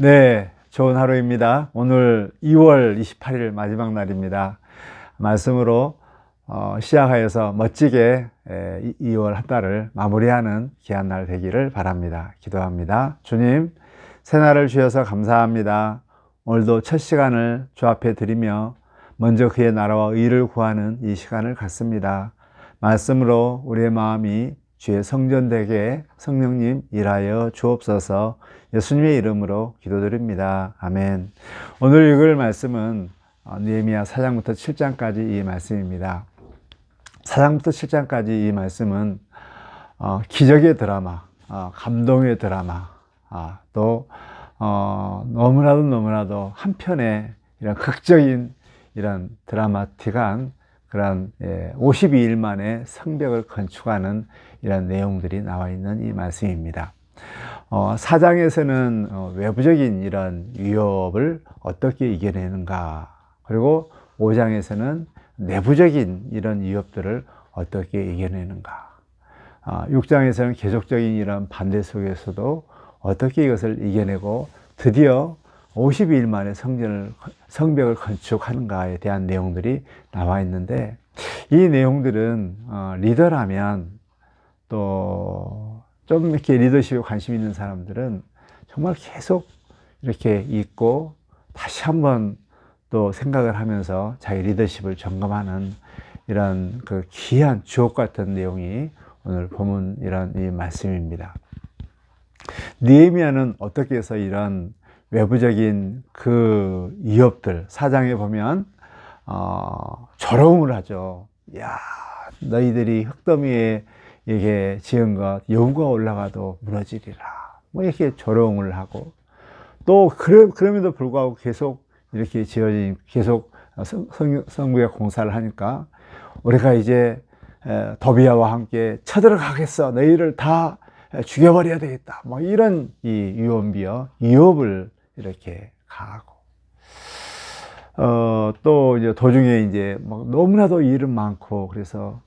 네, 좋은 하루입니다. 오늘 2월 28일 마지막 날입니다. 말씀으로 어, 시작하여서 멋지게 에, 이- 2월 한 달을 마무리하는 귀한 날 되기를 바랍니다. 기도합니다. 주님, 새날을 주셔서 감사합니다. 오늘도 첫 시간을 주 앞에 드리며 먼저 그의 나라와 의를 구하는 이 시간을 갖습니다. 말씀으로 우리의 마음이 주의 성전 되게 성령님 일하여 주옵소서 예수님의 이름으로 기도드립니다. 아멘. 오늘 읽을 말씀은 어, 느헤미야 4장부터 7장까지 이 말씀입니다. 4장부터 7장까지 이 말씀은 어, 기적의 드라마, 어, 감동의 드라마, 아, 또 어, 너무나도 너무나도 한편의 이런 극적인 이런 드라마틱한 그런 예, 52일 만에 성벽을 건축하는 이런 내용들이 나와 있는 이 말씀입니다. 어, 사장에서는 어, 외부적인 이런 위협을 어떻게 이겨내는가, 그리고 5장에서는 내부적인 이런 위협들을 어떻게 이겨내는가, 아, 6장에서는 계속적인 이런 반대 속에서도 어떻게 이것을 이겨내고 드디어 52일 만에 성전을, 성벽을 건축하는가에 대한 내용들이 나와 있는데 이 내용들은 어, 리더라면 또 좀 이렇게 리더십에 관심 있는 사람들은 정말 계속 이렇게 읽고 다시 한번 또 생각을 하면서 자기 리더십을 점검하는 이런 그 귀한 주옥 같은 내용이 오늘 본문 이런 이 말씀입니다. 니에미아는 어떻게 해서 이런 외부적인 그 위협들 사장에 보면 어, 조롱을 하죠. 야 너희들이 흙더미에 이게 지은 것 여우가 올라가도 무너지리라. 뭐 이렇게 조롱을 하고 또 그래, 그럼에도 불구하고 계속 이렇게 지어진 계속 성, 성, 성부의 공사를 하니까 우리가 이제 에, 도비아와 함께 쳐들어가겠어. 너희를 다 죽여버려야 되겠다. 뭐 이런 이 유언비어, 유업을 이렇게 가하고. 어, 또 이제 도중에 이제 막 너무나도 일은 많고 그래서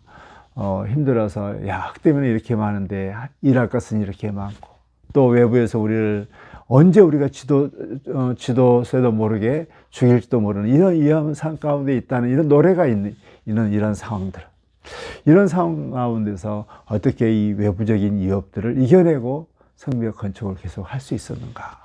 어, 힘들어서 야, 흙 때문에 이렇게 많은데 일할 것은 이렇게 많고 또 외부에서 우리를 언제 우리가 지도, 어, 지도세도 모르게 죽일지도 모르는 이런 위험한 상황 가운데 있다는 이런 노래가 있는, 있는 이런 상황들. 이런 상황 가운데서 어떻게 이 외부적인 위협들을 이겨내고 성벽 건축을 계속 할 수 있었는가.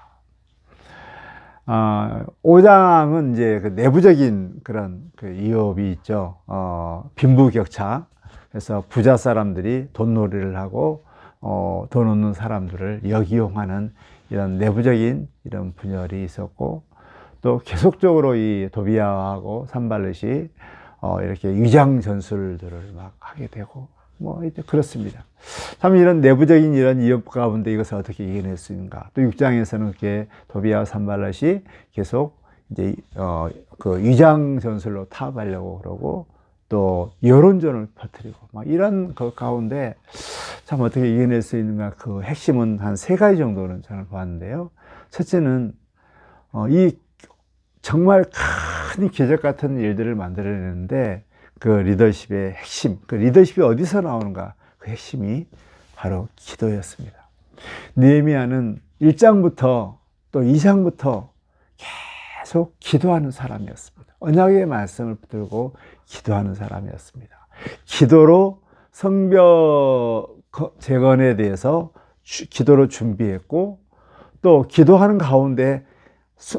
아, 5장은 이제 그 내부적인 그런 그 위협이 있죠. 어, 빈부격차. 그래서 부자 사람들이 돈놀이를 하고, 어, 돈 없는 사람들을 역이용하는 이런 내부적인 이런 분열이 있었고, 또 계속적으로 이 도비아하고 산발렛이 어, 이렇게 위장 전술들을 막 하게 되고, 뭐, 이제 그렇습니다. 참 이런 내부적인 이런 위협 가운데 이것을 어떻게 이겨낼 수 있는가. 또 6장에서는 그렇게 도비아와 산발렛이 계속 이제, 어, 그 위장 전술로 타협하려고 그러고, 또 여론전을 퍼뜨리고, 막 이런 그 가운데 참 어떻게 이겨낼 수 있는가. 그 핵심은 한 세 가지 정도는 저는 봤는데요. 첫째는, 어, 이 정말 큰 기적 같은 일들을 만들어내는데 그 리더십의 핵심, 그 리더십이 어디서 나오는가? 그 핵심이 바로 기도였습니다. 느헤미야는 1장부터 또 2장부터 계속 기도하는 사람이었습니다. 언약의 말씀을 들고 기도하는 사람이었습니다. 기도로 성벽 재건에 대해서 기도로 준비했고 또 기도하는 가운데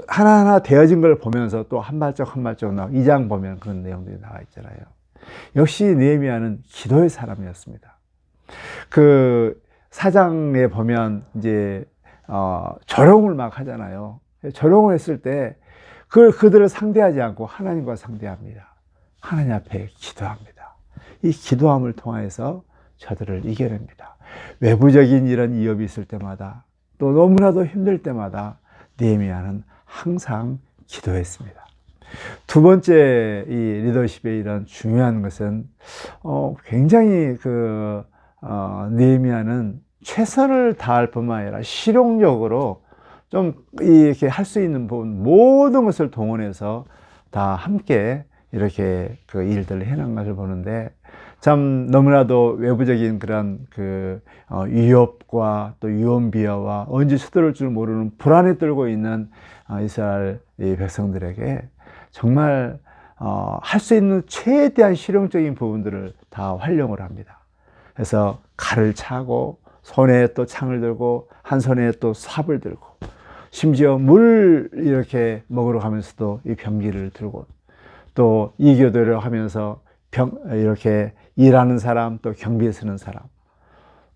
하나하나 되어진 걸 보면서 또 한 발짝 한 발짝 나와 2장 보면 그런 내용들이 나와 있잖아요. 역시 느헤미야는 기도의 사람이었습니다. 그 사장에 보면 이제 어, 조롱을 막 하잖아요. 조롱을 했을 때 그, 그들을 상대하지 않고 하나님과 상대합니다. 하나님 앞에 기도합니다. 이 기도함을 통해서 저들을 이겨냅니다. 외부적인 이런 위협이 있을 때마다 또 너무나도 힘들 때마다 느헤미야는 항상 기도했습니다. 두 번째 이 리더십의 이런 중요한 것은 어, 굉장히 그 어, 느헤미야는 최선을 다할 뿐만 아니라 실용적으로 좀 이렇게 할 수 있는 부분 모든 것을 동원해서 다 함께 이렇게 그 일들을 해난 것을 보는데 참 너무나도 외부적인 그런 그 어, 위협과 또 유언비어와 언제 쳐들을 줄 모르는 불안에 떨고 있는 어, 이스라엘 이 백성들에게 정말 어, 할 수 있는 최대한 실용적인 부분들을 다 활용을 합니다. 그래서 칼을 차고 손에 또 창을 들고 한 손에 또 삽을 들고 심지어 물 이렇게 먹으러 가면서도 이 병기를 들고 또 이교도를 하면서 병 이렇게 일하는 사람 또 경비에 서는 사람.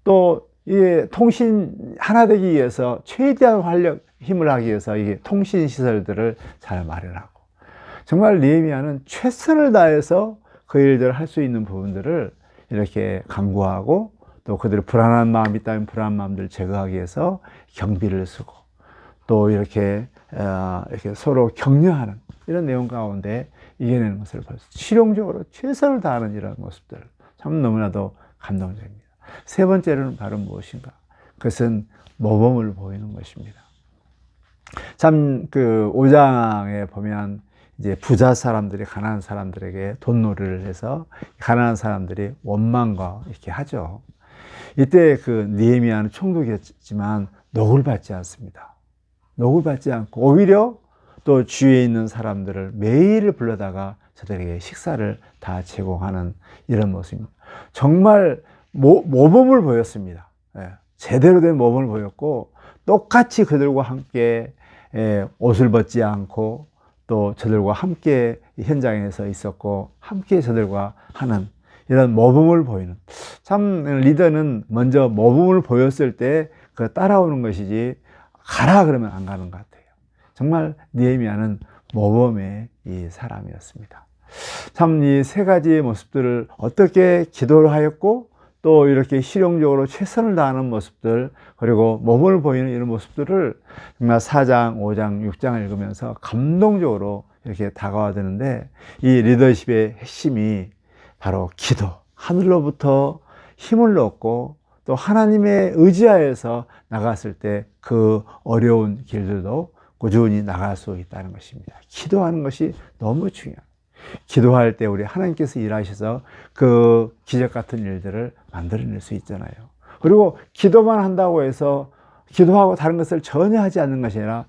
또 이 통신 하나 되기 위해서 최대한 활력 힘을 하기 위해서 이게 통신 시설들을 잘 마련하고 정말 니에미아는 최선을 다해서 그 일들을 할 수 있는 부분들을 이렇게 강구하고 또 그들의 불안한 마음이 있다면 불안한 마음들을 제거하기 위해서 경비를 쓰고 또 이렇게 어, 이렇게 서로 격려하는 이런 내용 가운데 이겨내는 것을 벌써 실용적으로 최선을 다하는 이런 모습들 참 너무나도 감동적입니다. 세 번째로는 바로 무엇인가? 그것은 모범을 보이는 것입니다. 참 그 5장에 보면 이제 부자 사람들이 가난한 사람들에게 돈놀이를 해서 가난한 사람들이 원망과 이렇게 하죠. 이때 그 니에미아는 총독이었지만 녹을 받지 않습니다. 녹을 받지 않고 오히려 또 주위에 있는 사람들을 매일 불러다가 저들에게 식사를 다 제공하는 이런 모습입니다. 정말 모, 모범을 보였습니다. 예, 제대로 된 모범을 보였고 똑같이 그들과 함께 예, 옷을 벗지 않고 또 저들과 함께 현장에서 있었고 함께 저들과 하는 이런 모범을 보이는 참 리더는 먼저 모범을 보였을 때 그 따라오는 것이지 가라 그러면 안 가는 것 같아요. 정말 니에미아는 모범의 이 사람이었습니다. 참 이 세 가지의 모습들을 어떻게 기도를 하였고 또 이렇게 실용적으로 최선을 다하는 모습들 그리고 모범을 보이는 이런 모습들을 정말 4장, 5장, 6장을 읽으면서 감동적으로 이렇게 다가와 드는데 이 리더십의 핵심이 바로 기도, 하늘로부터 힘을 얻고 또 하나님의 의지하에서 나갔을 때 그 어려운 길들도 꾸준히 나갈 수 있다는 것입니다. 기도하는 것이 너무 중요합니다. 기도할 때 우리 하나님께서 일하셔서 그 기적 같은 일들을 만들어낼 수 있잖아요. 그리고 기도만 한다고 해서 기도하고 다른 것을 전혀 하지 않는 것이 아니라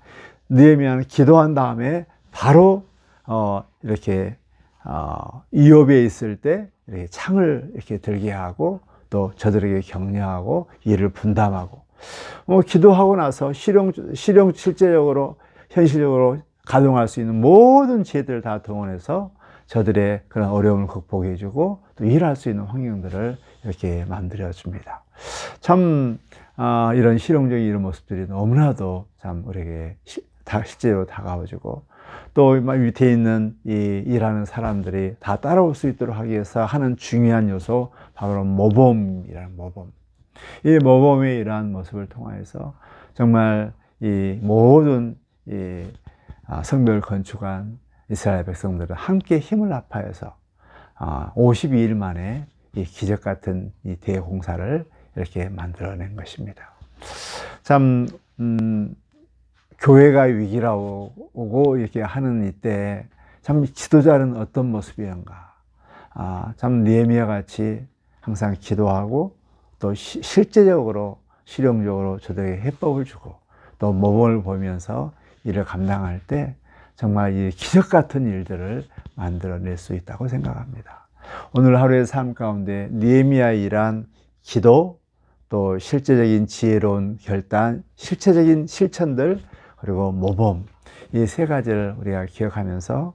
느헤미야는 기도한 다음에 바로 어 이렇게 어 이업에 있을 때 이렇게 창을 이렇게 들게 하고 또 저들에게 격려하고 일을 분담하고 뭐 기도하고 나서 실용 실용 실제적으로 현실적으로 가동할 수 있는 모든 지혜들을 다 동원해서 저들의 그런 어려움을 극복해 주고 또 일할 수 있는 환경들을 이렇게 만들어 줍니다. 참 아, 이런 실용적인 이런 모습들이 너무나도 참 우리에게 실제로 다가와주고 또 밑에 있는 이 일하는 사람들이 다 따라올 수 있도록 하기 위해서 하는 중요한 요소 바로 모범이라는 모범. 이 모범의 이러한 모습을 통하여서 정말 이 모든 이 아, 성벽을 건축한 이스라엘 백성들은 함께 힘을 합하여서 52일 아, 만에 이 기적 같은 이 대공사를 이렇게 만들어낸 것입니다. 참, 음, 교회가 위기라고 이렇게 하는 이때 참 지도자는 어떤 모습이었가. 아, 참 니에미아 같이 항상 기도하고 또 시, 실제적으로 실용적으로 저들에게 해법을 주고 또 모범을 보면서 일을 감당할 때 정말 이 기적 같은 일들을 만들어낼 수 있다고 생각합니다. 오늘 하루의 삶 가운데 니에미아의 일한 기도, 또 실제적인 지혜로운 결단, 실체적인 실천들, 그리고 모범, 이 세 가지를 우리가 기억하면서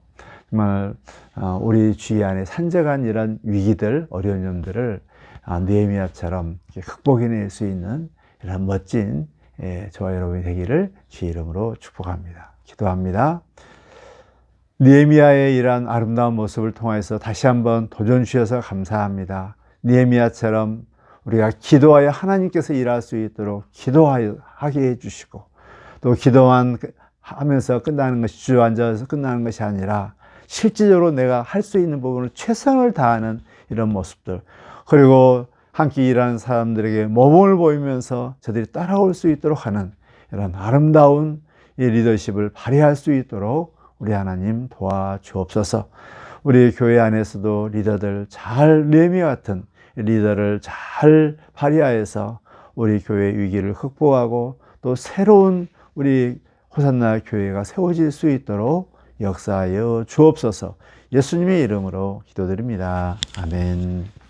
정말 어, 우리 주위 안에 산적한 이런 위기들, 어려운 점들을 아, 느헤미야처럼 극복해낼 수 있는 이런 멋진 예, 저와 여러분이 되기를 주의 이름으로 축복합니다. 기도합니다. 니에미아의 이러한 아름다운 모습을 통해서 다시 한번 도전 주셔서 감사합니다. 니에미아처럼 우리가 기도하여 하나님께서 일할 수 있도록 기도하게 해주시고 또 기도만 하면서 끝나는 것이 주저앉아서 끝나는 것이 아니라 실질적으로 내가 할 수 있는 부분을 최선을 다하는 이런 모습들 그리고 함께 일하는 사람들에게 모범을 보이면서 저들이 따라올 수 있도록 하는 이런 아름다운 이 리더십을 발휘할 수 있도록 우리 하나님 도와주옵소서. 우리 교회 안에서도 리더들 잘 레미와 같은 리더를 잘 발휘하여서 우리 교회 위기를 극복하고 또 새로운 우리 호산나 교회가 세워질 수 있도록 역사하여 주옵소서 예수님의 이름으로 기도드립니다. 아멘.